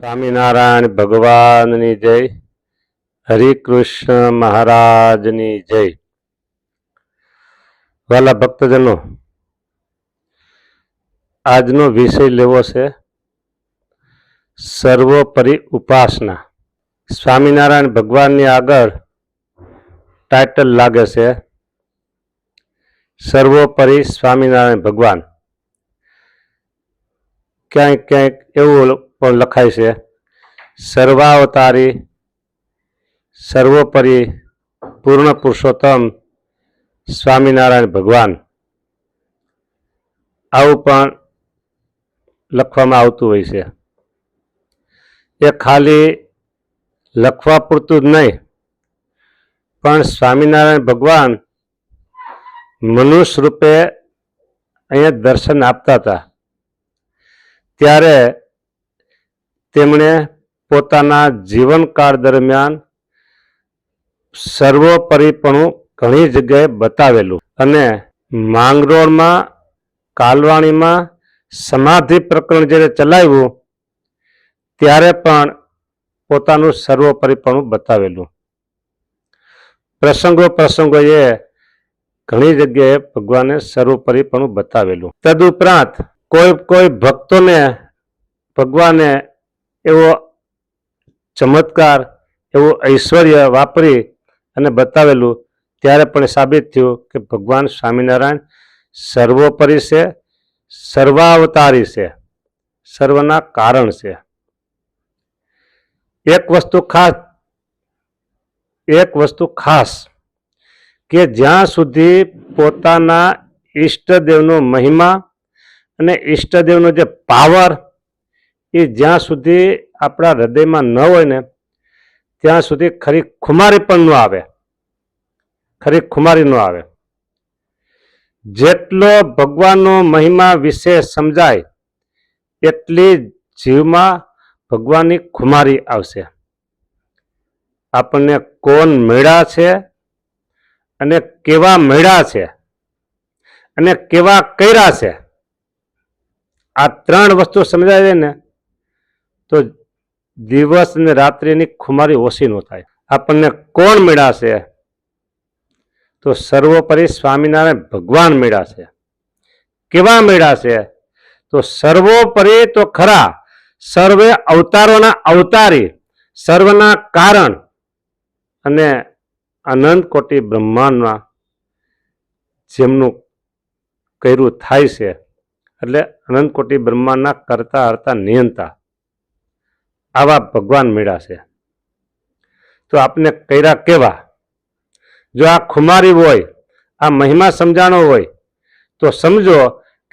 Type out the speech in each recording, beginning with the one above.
સ્વામિનારાયણ ભગવાનની જય હરિકૃષ્ણ મહારાજની જય. વાલા ભક્તજનો, આજનો વિષય લેવો છે સર્વોપરી ઉપાસના. સ્વામિનારાયણ ભગવાનની આગળ ટાઇટલ લાગે છે સર્વોપરી સ્વામિનારાયણ ભગવાન. ક્યાંક ક્યાંક એવું પણ લખાય છે, સર્વાવતારી સર્વોપરી પૂર્ણ પુરુષોત્તમ સ્વામિનારાયણ ભગવાન. આવું પણ લખવામાં આવતું હોય છે. એ ખાલી લખવા પૂરતું જ નહીં, પણ સ્વામિનારાયણ ભગવાન મનુષ્ય રૂપે અહીંયા દર્શન આપતા હતા. ત્યારે તેમણે પોતાના જીવનકાળ દરમિયાન સર્વોપરીપણું ઘણી જગ્યાએ બતાવેલું. અને માંગરોળમાં, કાલવાણીમાં સમાધિ પ્રકરણ જ્યારે ચલાવ્યું, ત્યારે પણ પોતાનું સર્વોપરીપણું બતાવેલું. પ્રસંગો પ્રસંગોએ ઘણી જગ્યાએ ભગવાને સર્વોપરીપણું બતાવેલું. તદુપરાંત કોઈ કોઈ ભક્તોને ભગવાને એવો ચમત્કાર, એવું ઐશ્વર્ય વાપરી અને બતાવેલું ત્યારે પણ સાબિત થયું કે ભગવાન સ્વામિનારાયણ સર્વોપરી છે, સર્વાવતારી છે, સર્વના કારણ છે. એક વસ્તુ ખાસ, એક વસ્તુ ખાસ કે જ્યાં સુધી પોતાના ઈષ્ટદેવનો મહિમા અને ઈષ્ટદેવનો જે પાવર એ જ્યાં સુધી આપણા હૃદયમાં ન હોય ને, ત્યાં સુધી ખરી ખુમારી પણ ન આવે. ખરી ખુમારી ન આવે. જેટલો ભગવાનનો મહિમા વિશે સમજાય, એટલી જીવમાં ભગવાનની ખુમારી આવશે. આપણને કોણ મેળા છે અને કેવા મેળા છે અને કેવા કર્યા છે? આ ત્રણ વસ્તુ સમજાય ને તો દિવસ ને રાત્રિની ખુમારી ઓછી ન થાય. આપણને કોણ મેળાશે? તો સર્વોપરી સ્વામિનારાયણ ભગવાન મેળાશે. કેવા મેળાશે? તો સર્વોપરી તો ખરા, સર્વે અવતારોના અવતારી, સર્વના કારણ અને અનંત કોટી બ્રહ્માંડમાં જેમનું કર્યું થાય છે. એટલે અનંત કોટી બ્રહ્માંડના કરતા હરતા નિયંતા. આવા ભગવાન મેળાશે તો આપને કર્યા કેવા? જો આ ખુમારી હોય, આ મહિમા સમજાણો હોય, તો સમજો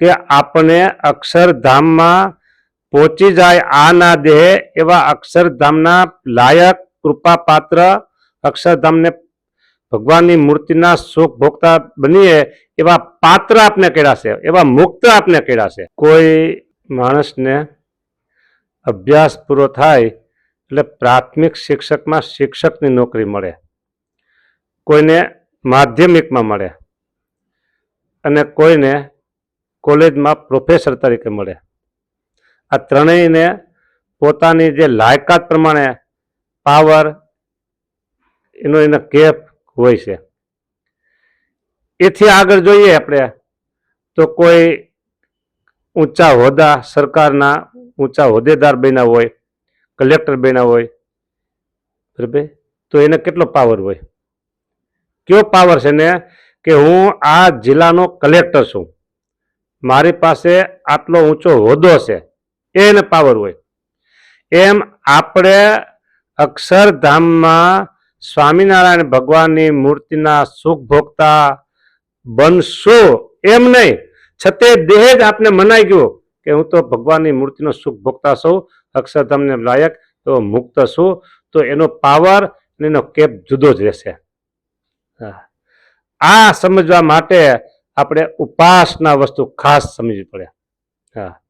કે આપણે અક્ષરધામમાં પહોંચી જાય આ ના દેહ એવા અક્ષરધામના લાયક કૃપાપાત્ર અક્ષરધામને ભગવાનની મૂર્તિના સુખ ભોગતા બનીએ એવા પાત્ર આપને છે, એવા મુક્ત આપને છે. કોઈ માણસને અભ્યાસ પૂરો થાય એટલે પ્રાથમિક શિક્ષકમાં શિક્ષકની નોકરી મળે. કોઈને માધ્યમિકમાં મળે અને કોઈને કોલેજમાં પ્રોફેસર તરીકે મળે. આ ત્રણેયને પોતાની જે લાયકાત પ્રમાણે પાવર, એનો એનો કેપ હોય છે. એથી આગળ જોઈએ આપણે તો કોઈ ઊંચા હોદ્દા સરકારના ઊંચા હોદ્દેદાર બન્યા હોય, કલેક્ટર બન્યા હોય, બરાબર? તો એને કેટલો પાવર હોય? કયો પાવર છે ને કે હું આ જિલ્લાનો કલેક્ટર છું. મારી પાસે આટલો ઊંચો હોદ્દો છે. એને પાવર હોય. એમ આપણે અક્ષરધામમાં સ્વામિનારાયણ ભગવાનની મૂર્તિના સુખ ભોગતા બનશો એમ નહીં. છતે દેહ જ આપને મનાઈ ગયો. કે હું તો ભગવાનની મૂર્તિનો સુખ ભોગતા છું અક્ષરધામને લાયક તો મુક્ત છું. તો એનો પાવર અને એનો કેપ જુદો જ રહેશે. આ સમજવા માટે આપણે ઉપાસના વસ્તુ ખાસ સમજવી પડે. હા.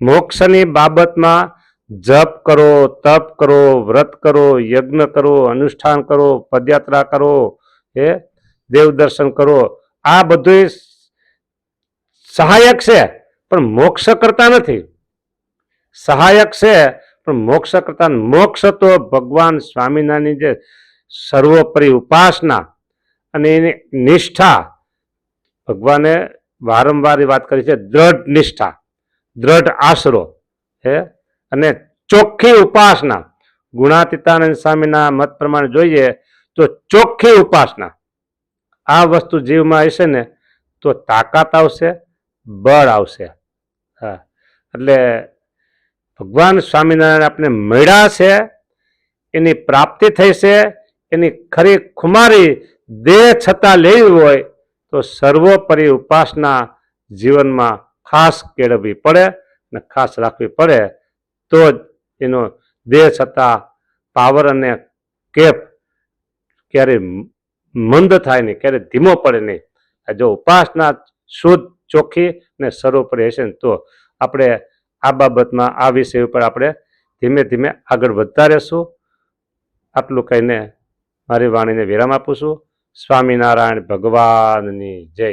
મોક્ષની બાબતમાં જપ કરો, તપ કરો, વ્રત કરો, યજ્ઞ કરો, અનુષ્ઠાન કરો, પદયાત્રા કરો એ દેવ દર્શન કરો. આ બધું સહાયક છે. પણ મોક્ષ કરતા નથી. સહાયક છે, પણ મોક્ષ કરતા મોક્ષ તો ભગવાન સ્વામિનારાયણની જે સર્વોપરી ઉપાસના અને એની નિષ્ઠા, ભગવાને વારંવાર વાત કરી છે, દ્રઢ નિષ્ઠા, દ્રઢ આશરો, હે? અને ચોખ્ખી ઉપાસના. ગુણાતીતાનંદ સ્વામીના મત પ્રમાણે જોઈએ તો ચોખ્ખી ઉપાસના. આ વસ્તુ જીવમાં હશે ને તો તાકાત આવશે, બળ આવશે. હા. એટલે ભગવાન સ્વામિનારાયણ આપણે મળ્યા છે, એની પ્રાપ્તિ થઈ છે, એની ખરી ખુમારી દેહ છતાં લેવી હોય તો સર્વોપરી ઉપાસના જીવનમાં ખાસ કેળવવી પડે અને ખાસ રાખવી પડે તો જ એનો દેહ છતાં પાવર અને કેપ ક્યારેય મંદ થાય નહીં, ક્યારેય ધીમો પડે નહીં. જો ઉપાસના શુદ્ધ ચોખ્ખી અને સર્વોપરી હશે ને તો આપણે આ બાબતમાં, આ વિષય ઉપર આપણે ધીમે ધીમે આગળ વધતા રહેશું. આટલું કહીને મારી વાણીને વિરામ આપું છું. સ્વામિનારાયણ ભગવાનની જય.